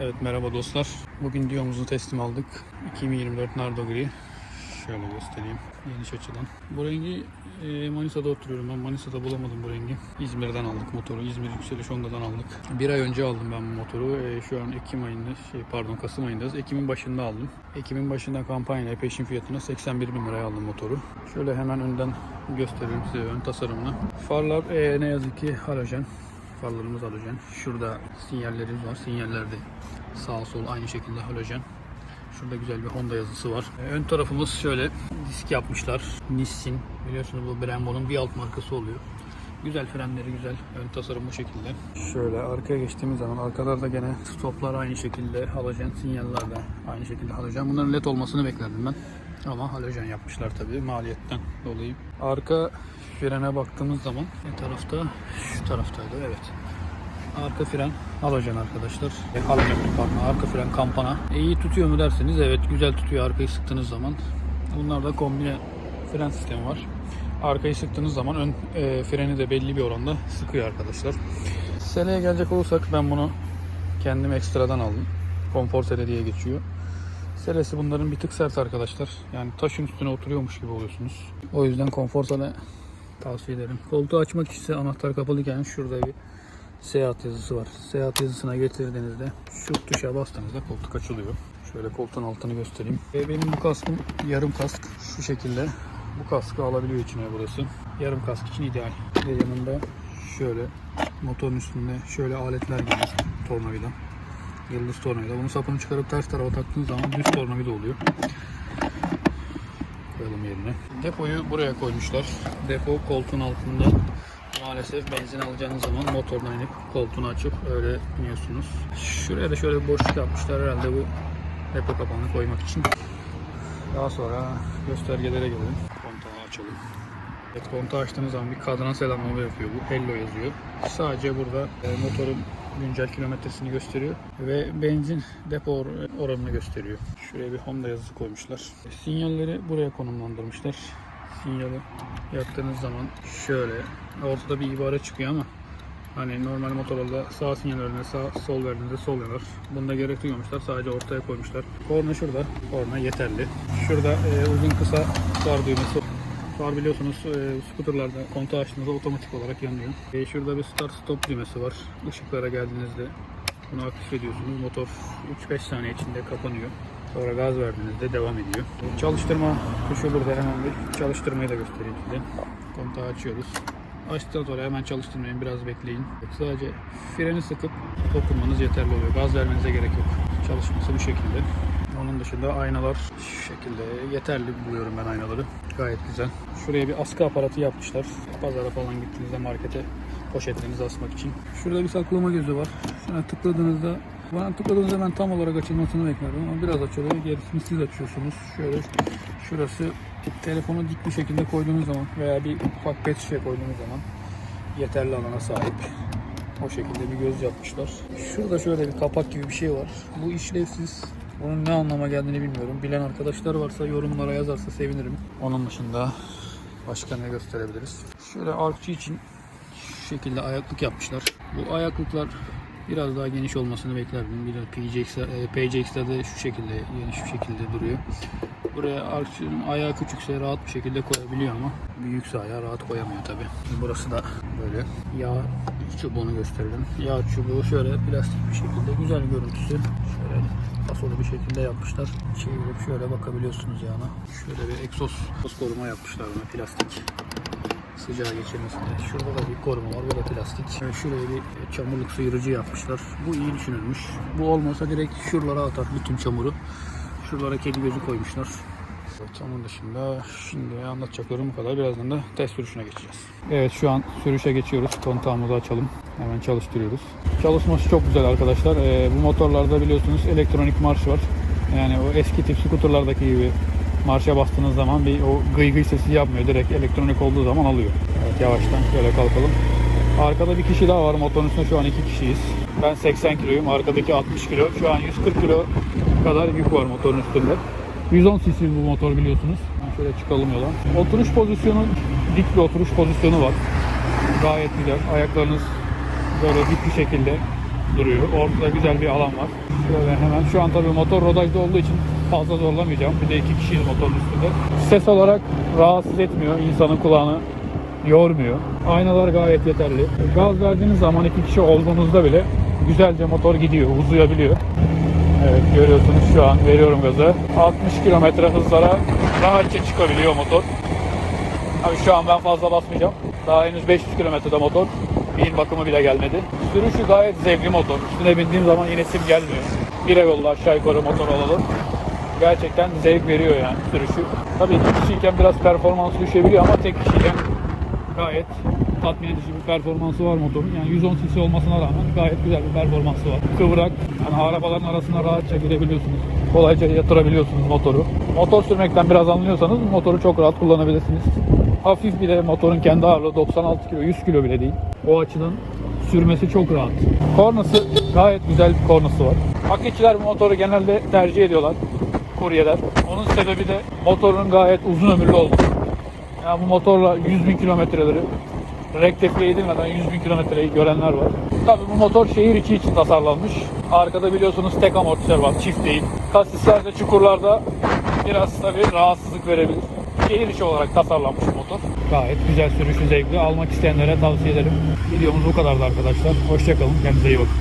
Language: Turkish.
Evet merhaba dostlar. Bugün Dio'muzu teslim aldık. 2024 Nardo Gri. Şöyle göstereyim geniş açıdan. Bu rengi e, Manisa'da oturuyorum. Ben Manisa'da bulamadım bu rengi. İzmir'den aldık motoru. İzmir Yükseliş Honda'dan aldık. Bir ay önce aldım ben bu motoru. E, şu an Ekim ayında, şey, pardon Kasım ayındayız. Ekim'in başında aldım. Ekim'in başında kampanyayla peşin fiyatına 81 bin liraya aldım motoru. Şöyle hemen önden göstereyim size ön tasarımını. Farlar e, ne yazık ki halojen. Farlarımız halojen. Şurada sinyallerimiz var. Sinyallerde sağ sol aynı şekilde halojen. Şurada güzel bir Honda yazısı var. Ee, Ön tarafımız şöyle disk yapmışlar. Nissin. Biliyorsunuz bu Brembo'nun bir alt markası oluyor. Güzel frenleri güzel. Ön tasarım bu şekilde. Şöyle arkaya geçtiğimiz zaman arkalarda gene stoplar aynı şekilde halojen, sinyaller de aynı şekilde halojen. Bunların led olmasını beklerdim ben. Ama halojen yapmışlar tabii maliyetten dolayı. Arka frene baktığımız zaman ne tarafta? Şu taraftaydı evet. Arka fren halojen arkadaşlar. E, halojen pardon arka fren kampana. E, iyi tutuyor mu derseniz evet güzel tutuyor arkayı sıktığınız zaman. Bunlarda kombine fren sistemi var. Arkayı sıktığınız zaman ön e, freni de belli bir oranda sıkıyor arkadaşlar. Seleye gelecek olursak ben bunu kendim ekstradan aldım. Konfor sele diye geçiyor. Selesi bunların bir tık sert arkadaşlar. Yani taşın üstüne oturuyormuş gibi oluyorsunuz. O yüzden konfor sele tavsiye ederim. Koltuğu açmak için anahtar kapalıyken şurada bir Seyahat yazısı var. Seyahat yazısına getirdiğinizde şu tuşa bastığınızda koltuk açılıyor. Şöyle koltuğun altını göstereyim. Ve benim bu kaskım yarım kask. Şu şekilde bu kaskı alabiliyor içine burası. Yarım kask için ideal. Ve yanında şöyle motorun üstünde şöyle aletler geliyor. Tornavida. Yıldız tornavida. Bunu sapını çıkarıp ters tarafa taktığınız zaman düz tornavida oluyor. Koyalım yerine. Depoyu buraya koymuşlar. Depo koltuğun altında. Maalesef benzin alacağınız zaman motordan inip koltuğunu açıp öyle iniyorsunuz. Şuraya da şöyle bir boşluk yapmışlar herhalde bu depo kapağını koymak için. Daha sonra göstergelere gelelim. Kontağı açalım. Evet kontağı açtığınız zaman bir kadran selamlama yapıyor bu. Hello yazıyor. Sadece burada e, motorun güncel kilometresini gösteriyor ve benzin depo or- oranını gösteriyor. Şuraya bir Honda yazısı koymuşlar. Sinyalleri buraya konumlandırmışlar. Sinyali yaktığınız zaman şöyle ortada bir ibare çıkıyor ama hani normal motorlarda sağ sinyal verdiğinde sağ sol verdiğinde sol yanar. Bunda gerek duymamışlar. Sadece ortaya koymuşlar. Korna şurada. Korna yeterli. Şurada e, uzun kısa far düğmesi Far biliyorsunuz e, skuterlarda kontağı açtığınızda otomatik olarak yanıyor. E, şurada bir start stop düğmesi var. Işıklara geldiğinizde bunu aktif ediyorsunuz. Motor 3-5 saniye içinde kapanıyor. Sonra gaz verdiğinizde devam ediyor. Çalıştırma tuşu burada hemen bir çalıştırmayı da göstereyim size. Kontağı açıyoruz. Açtıktan sonra hemen çalıştırmayın biraz bekleyin. Sadece freni sıkıp dokunmanız yeterli oluyor. Gaz vermenize gerek yok. Çalışması bu şekilde. Onun dışında aynalar şu şekilde yeterli buluyorum ben aynaları. Gayet güzel. Şuraya bir askı aparatı yapmışlar. Pazara falan gittiğinizde markete poşetlerinizi asmak için. Şurada bir saklama gözü var. Şuna tıkladığınızda bana tıkladığınızda ben tam olarak açılmasını beklerdim ama biraz açılıyor. Gerisini siz açıyorsunuz. Şöyle şurası telefonu dik bir şekilde koyduğunuz zaman veya bir ufak pet şişe koyduğunuz zaman yeterli alana sahip. O şekilde bir göz yapmışlar. Şurada şöyle bir kapak gibi bir şey var. Bu işlevsiz. Bunun ne anlama geldiğini bilmiyorum. Bilen arkadaşlar varsa yorumlara yazarsa sevinirim. Onun dışında başka ne gösterebiliriz? Şöyle artçı için şu şekilde ayaklık yapmışlar. Bu ayaklıklar biraz daha geniş olmasını beklerdim. Biraz PCX, e, PCX'lerde şu şekilde geniş bir şekilde duruyor. Buraya artçının ayağı küçükse rahat bir şekilde koyabiliyor ama büyükse ayağı rahat koyamıyor tabi. Burası da böyle yağ çubuğunu gösterelim. Yağ çubuğu şöyle plastik bir şekilde güzel görüntüsü. Şöyle pasolu bir şekilde yapmışlar. Çevirip şöyle bakabiliyorsunuz yağına. Şöyle bir egzoz koruma yapmışlar buna plastik sıcağı geçirmesine. Şurada da bir koruma var. Bu da plastik. Şöyle Şuraya bir çamurluk sıyırıcı yapmışlar. Bu iyi düşünülmüş. Bu olmasa direkt şuralara atar bütün çamuru. Şuralara kedi gözü koymuşlar. Evet, onun dışında şimdi anlatacaklarım bu kadar. Birazdan da test sürüşüne geçeceğiz. Evet şu an sürüşe geçiyoruz. Kontağımızı açalım. Hemen çalıştırıyoruz. Çalışması çok güzel arkadaşlar. Ee, bu motorlarda biliyorsunuz elektronik marş var. Yani o eski tip skuterlardaki gibi marşa bastığınız zaman bir o gıy gıy sesi yapmıyor. Direkt elektronik olduğu zaman alıyor. Evet yavaştan şöyle kalkalım. Arkada bir kişi daha var. Motorun üstünde şu an iki kişiyiz. Ben 80 kiloyum. Arkadaki 60 kilo. Şu an 140 kilo kadar yük var motorun üstünde. 110 cc bu motor biliyorsunuz. Ben şöyle çıkalım yola. Oturuş pozisyonu dik bir oturuş pozisyonu var. Gayet güzel. Ayaklarınız böyle dik bir şekilde duruyor. Ortada güzel bir alan var. Şöyle hemen şu an tabii motor rodajda olduğu için fazla zorlamayacağım. Bir de iki kişiyiz motorun üstünde. Ses olarak rahatsız etmiyor. insanın kulağını yormuyor. Aynalar gayet yeterli. Gaz verdiğiniz zaman iki kişi olduğunuzda bile güzelce motor gidiyor, uzayabiliyor. Evet görüyorsunuz şu an veriyorum gazı. 60 kilometre hızlara rahatça çıkabiliyor motor. Abi şu an ben fazla basmayacağım. Daha henüz 500 kilometrede motor. Bir bakımı bile gelmedi. Sürüşü gayet zevkli motor. Üstüne bindiğim zaman yine sim gelmiyor. Bir ay oldu aşağı yukarı motor alalım. Gerçekten zevk veriyor yani sürüşü. Tabii iki kişiyken biraz performans düşebiliyor ama tek kişiyken gayet tatmin edici bir performansı var motorun. Yani 110 cc olmasına rağmen gayet güzel bir performansı var. Kıvrak, yani arabaların arasına rahatça girebiliyorsunuz. Kolayca yatırabiliyorsunuz motoru. Motor sürmekten biraz anlıyorsanız motoru çok rahat kullanabilirsiniz. Hafif bir de motorun kendi ağırlığı 96 kilo, 100 kilo bile değil. O açıdan sürmesi çok rahat. Kornası gayet güzel bir kornası var. Paketçiler bu motoru genelde tercih ediyorlar. Kuryeler. Onun sebebi de motorun gayet uzun ömürlü olması. Yani bu motorla 100 bin kilometreleri rektifiye edilmeden 100 bin kilometreyi görenler var. Tabii bu motor şehir içi için tasarlanmış. Arkada biliyorsunuz tek amortisör var, çift değil. Kasislerde, çukurlarda biraz tabii rahatsızlık verebilir. Şehir içi olarak tasarlanmış motor. Gayet güzel sürüşü zevkli. Almak isteyenlere tavsiye ederim. Videomuz bu kadardı arkadaşlar. Hoşçakalın. Kendinize iyi bakın.